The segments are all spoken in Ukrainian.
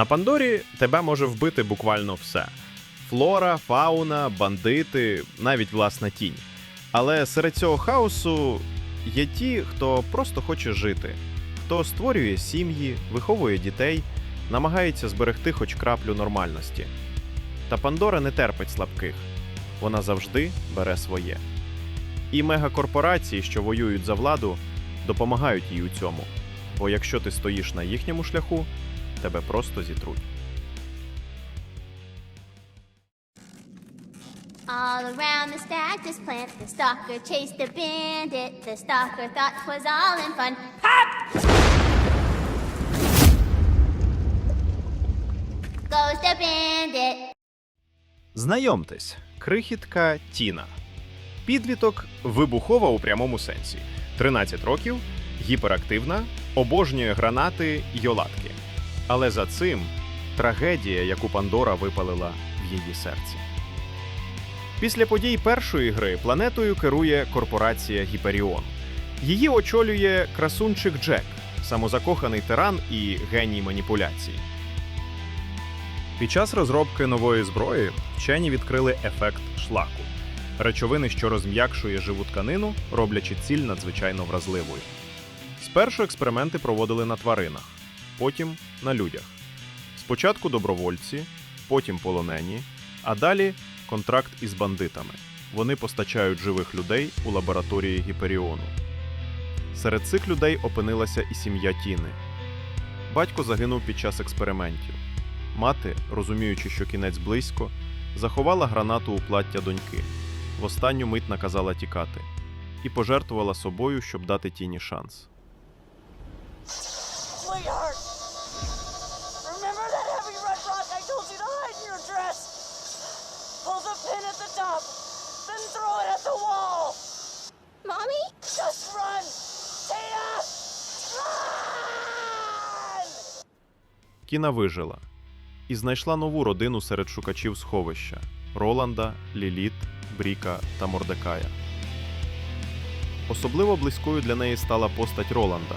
На Пандорі тебе може вбити буквально все: флора, фауна, бандити, навіть власна тінь. Але серед цього хаосу є ті, хто просто хоче жити, хто створює сім'ї, виховує дітей, намагається зберегти хоч краплю нормальності. Та Пандора не терпить слабких, вона завжди бере своє. І мегакорпорації, що воюють за владу, допомагають їй у цьому. Бо якщо ти стоїш на їхньому шляху, тебе просто зітруть. All around the stactus plant, the stalker chased a bandit. The stalker thought 'twas all in fun. Hop! Goes the bandit. Знайомтесь, крихітка Тіна. Підліток вибухова у прямому сенсі. 13 років, гіперактивна, обожнює гранати й оладки. Але за цим трагедія, яку Пандора випалила в її серці. Після подій першої гри планетою керує корпорація Гіперіон. Її очолює красунчик Джек, самозакоханий тиран і геній маніпуляцій. Під час розробки нової зброї вчені відкрили ефект шлаку речовини, що розм'якшує живу тканину, роблячи ціль надзвичайно вразливою. Спершу експерименти проводили на тваринах, потім на людях. Спочатку добровольці, потім полонені, а далі контракт із бандитами. Вони постачають живих людей у лабораторії Гіперіону. Серед цих людей опинилася і сім'я Тіни. Батько загинув під час експериментів. Мати, розуміючи, що кінець близько, заховала гранату у плаття доньки. В останню мить наказала тікати і пожертвувала собою, щоб дати тіні шанс. Told you to hide in your dress? Pull the pin at the top, then throw it at the wall! Mommy? Just run! Tia! Run! Тіна вижила і знайшла нову родину серед шукачів сховища Роланда, Ліліт, Бріка та Мордекая. Особливо близькою для неї стала постать Роланда.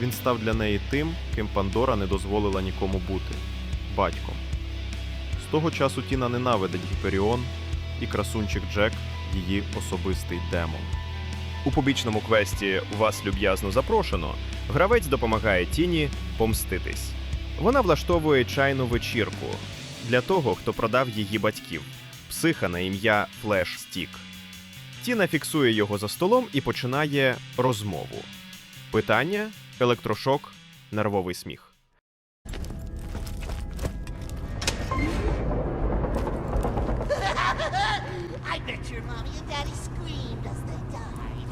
Він став для неї тим, ким Пандора не дозволила нікому бути батьком. Того часу Тіна ненавидить Гіперіон і красунчик Джек її особистий демон. У побічному квесті вас люб'язно запрошено. Гравець допомагає Тіні помститись. Вона влаштовує чайну вечірку для того, хто продав її батьків психа на ім'я Флеш Стік. Тіна фіксує його за столом і починає розмову. Питання, електрошок, нервовий сміх. Bet your mommy and daddy screamed as they died.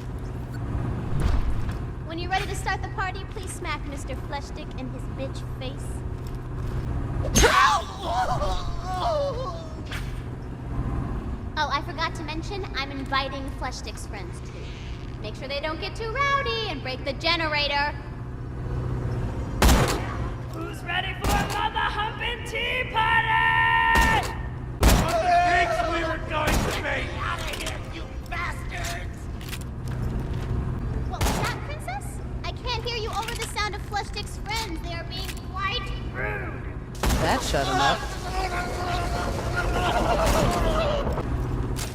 When you're ready to start the party, please smack Mr. Fleshstick in his bitch face. Oh, I forgot to mention, I'm inviting Fleshstick's friends too. Make sure they don't get too rowdy and break the generator. Who's ready for another humping tea party? Going to! Out of here, you bastards! What was that, Princess? I can't hear you over the sound of Fleshstick's friends. They are being quite rude. That shut him up.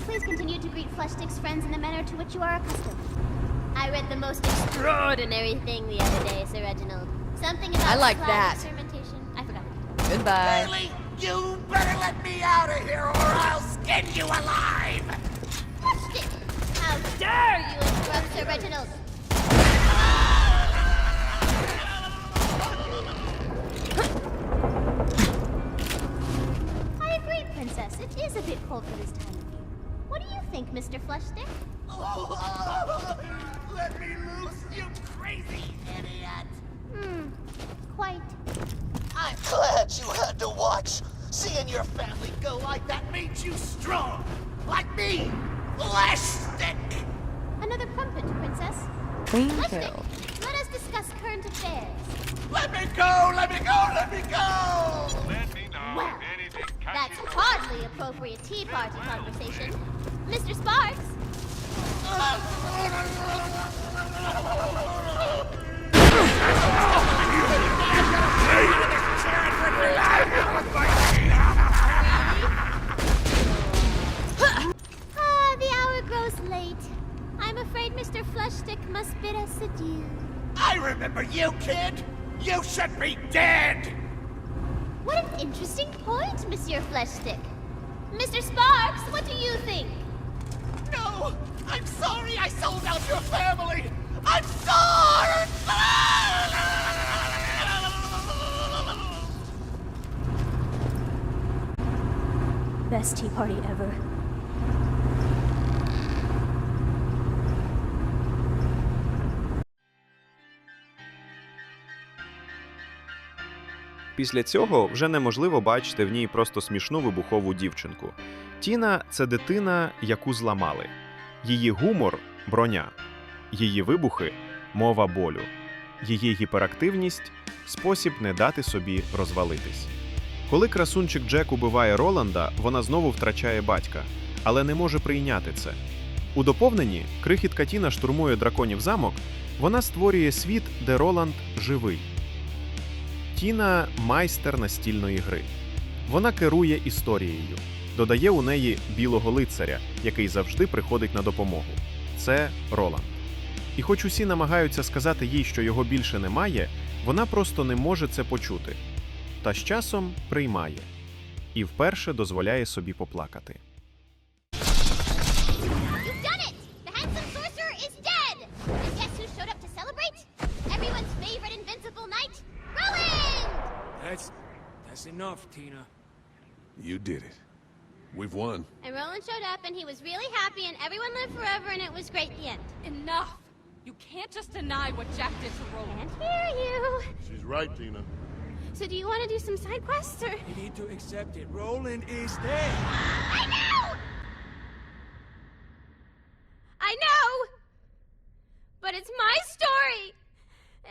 Please continue to greet Fleshstick's friends in the manner to which you are accustomed. I read the most extraordinary thing the other day, Sir Reginald. Something about I like that. experimentation. I forgot. Goodbye. Bailey, you better let me out of here or I'll skin you alive! Fleshstick! How dare you interrupt Sir Reginald? I agree, Princess. It is a bit cold for this time of year. What do you think, Mr. Fleshstick? let me loose, you crazy idiot! Hmm, quite. I'm glad you had to watch. Seeing your family go like that made you strong. Like me, flesh stick. Another crumpet, Princess. Clean Fleshstick, kill. let us discuss current affairs. Let me go, let me go, let me go! Let me know Well, anything That's catches hardly appropriate tea party conversation. Mr. Sparks! What an interesting point, Monsieur Fleshstick. Mr. Sparks, what do you think? No! I'm sorry I sold out your family! I'm sorry! Best tea party ever. Після цього вже неможливо бачити в ній просто смішну вибухову дівчинку. Тіна це дитина, яку зламали. Її гумор броня, її вибухи мова болю, її гіперактивність спосіб не дати собі розвалитись. Коли красунчик Джек убиває Роланда, вона знову втрачає батька, але не може прийняти це. У доповненні крихітка Тіна штурмує драконів замок, вона створює світ, де Роланд живий. Тіна майстер настільної гри. Вона керує історією, додає у неї білого лицаря, який завжди приходить на допомогу. Це Роланд. І хоч усі намагаються сказати їй, що його більше немає, вона просто не може це почути. Та з часом приймає і вперше дозволяє собі поплакати. Enough, Tina. You did it. We've won. And Roland showed up and he was really happy and everyone lived forever and it was great the end. Enough! You can't just deny what Jack did to Roland. Can't hear you. She's right, Tina. So do you want to do some side quests or? You need to accept it. Roland is dead. I know! I know! But it's my story!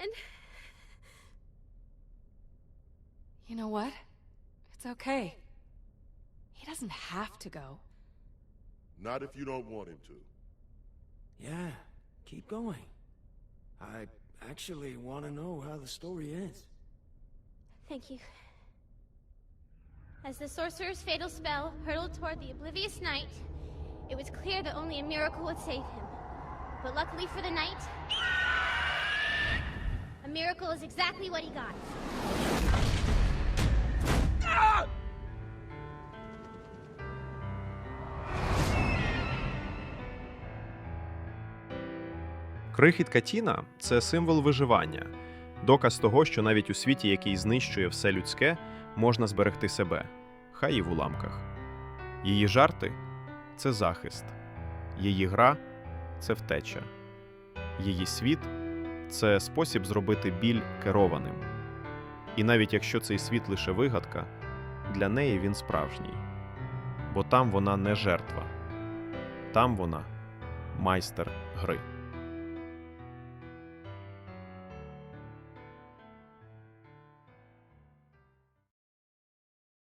And You know what? It's okay. He doesn't have to go. Not if you don't want him to. Yeah, keep going. I actually want to know how the story ends. Thank you. As the sorcerer's fatal spell hurtled toward the oblivious knight, it was clear that only a miracle would save him. But luckily for the knight, a miracle is exactly what he got. Крихітка Тіна це символ виживання, доказ того, що навіть у світі, який знищує все людське, можна зберегти себе, хай і в уламках. Її жарти це захист, її гра це втеча, її світ це спосіб зробити біль керованим. І навіть якщо цей світ лише вигадка, для неї він справжній, бо там вона не жертва, там вона майстер гри.